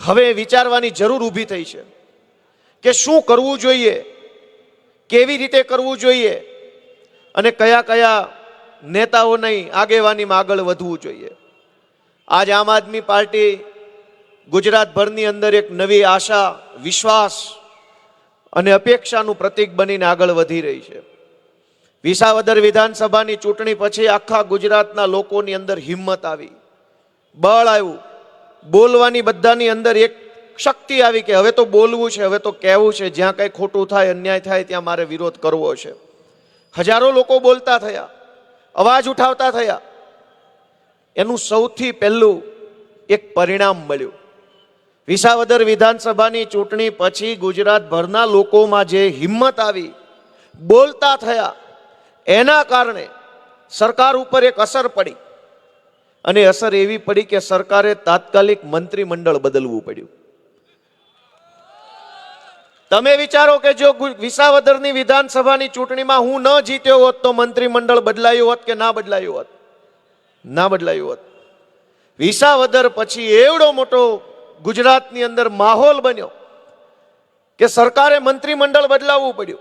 હવે વિચારવાની જરૂર ઊભી થઈ છે કે શું કરવું જોઈએ, કેવી રીતે કરવું જોઈએ અને કયા કયા નેતાઓની આગેવાનીમાં આગળ વધવું જોઈએ. આજ આમ આદમી પાર્ટી ગુજરાતભરની અંદર એક નવી આશા, વિશ્વાસ અને અપેક્ષાનું પ્રતીક બનીને આગળ વધી રહી છે. વિસાવદર વિધાનસભાની ચૂંટણી પછી આખા ગુજરાતના લોકોની અંદર હિંમત આવી. બળ આવ્યું. બોલવાની બધાની અંદર એક શક્તિ આવી કે હવે તો બોલવું છે, હવે તો કહેવું છે, જ્યાં કંઈ ખોટું થાય, અન્યાય થાય, ત્યાં મારે વિરોધ કરવો છે. હજારો લોકો બોલતા થયા, અવાજ ઉઠાવતા થયા. એનું સૌથી પહેલું એક પરિણામ મળ્યું. વિસાવદર વિધાનસભાની ચૂંટણી પછી ગુજરાતભરના લોકોમાં જે હિંમત આવી, બોલતા થયા, એના કારણે સરકાર ઉપર એક અસર પડી. અને અસર એવી પડી કે સરકારે તાત્કાલિક મંત્રીમંડળ બદલવું પડ્યું. તમે વિચારો કે જો વિસાવદરની વિધાનસભાની ચૂંટણીમાં હું ન જીત્યો હોત તો મંત્રીમંડળ બદલાયું હોત કે ના બદલાયું હોત? ના બદલાયું હોત. વિસાવદર પછી એવડો મોટો ગુજરાતની અંદર માહોલ બન્યો કે સરકારે મંત્રીમંડળ બદલાવવું પડ્યું.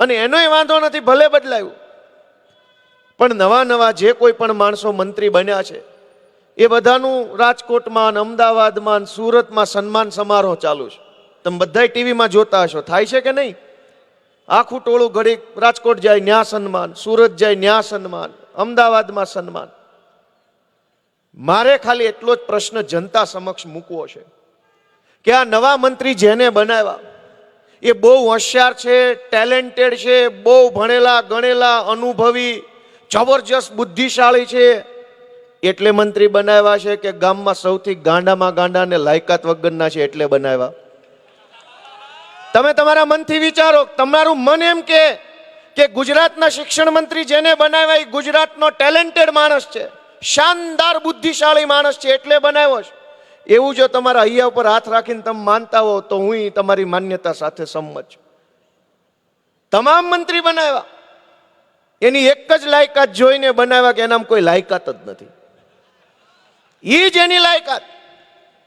અને એનોય વાંધો નથી, ભલે બદલાયું. પણ નવા નવા જે કોઈ પણ માણસો મંત્રી બન્યા છે, એ બધાનું રાજકોટમાં અમદાવાદમાં સુરતમાં સન્માન સમારોહ ચાલુ છે. તમે બધા ટીવીમાં જોતા હશો. થાય છે કે નહીં? આખું ટોળું ઘડી રાજકોટ જાય ન્યા સન્માન, સુરત જાય ન્યા સન્માન, અમદાવાદમાં સન્માન. મારે ખાલી એટલો જ પ્રશ્ન જનતા સમક્ષ મૂકવો છે કે આ નવા મંત્રી જેને બનાવ્યા, એ બહુ હોશિયાર છે, ટેલેન્ટેડ છે, બહુ ભણેલા, ગણેલા, અનુભવી જબરજસ્ત બુદ્ધિશાળી છે. એટલે મંત્રી બનાવ્યા છે કે ગામમાં સૌથી ગાંડામાં ગાંડા ને લાયકાત વગરના છે એટલે બનાવ્યા. તમે તમારા મનથી વિચારો, તમારું મન એમ કે કે ગુજરાતના શિક્ષણ મંત્રી જેને બનાવ્યા એ ગુજરાતનો ટેલેન્ટેડ માણસ છે. શાનદાર બુદ્ધિશાળી માણસ છે એટલે બનાવ્યો છે. એવું જો તમારા અહીંયા ઉપર હાથ રાખીને તમે માનતા હો તો હું તમારી માન્યતા સાથે સંમત છું. તમામ મંત્રી બનાવ્યા. એની એક જ લાયકાત જોઈને બનાવ્યા કે એનામાં કોઈ લાયકાત જ નથી. એ જ એની લાયકાત.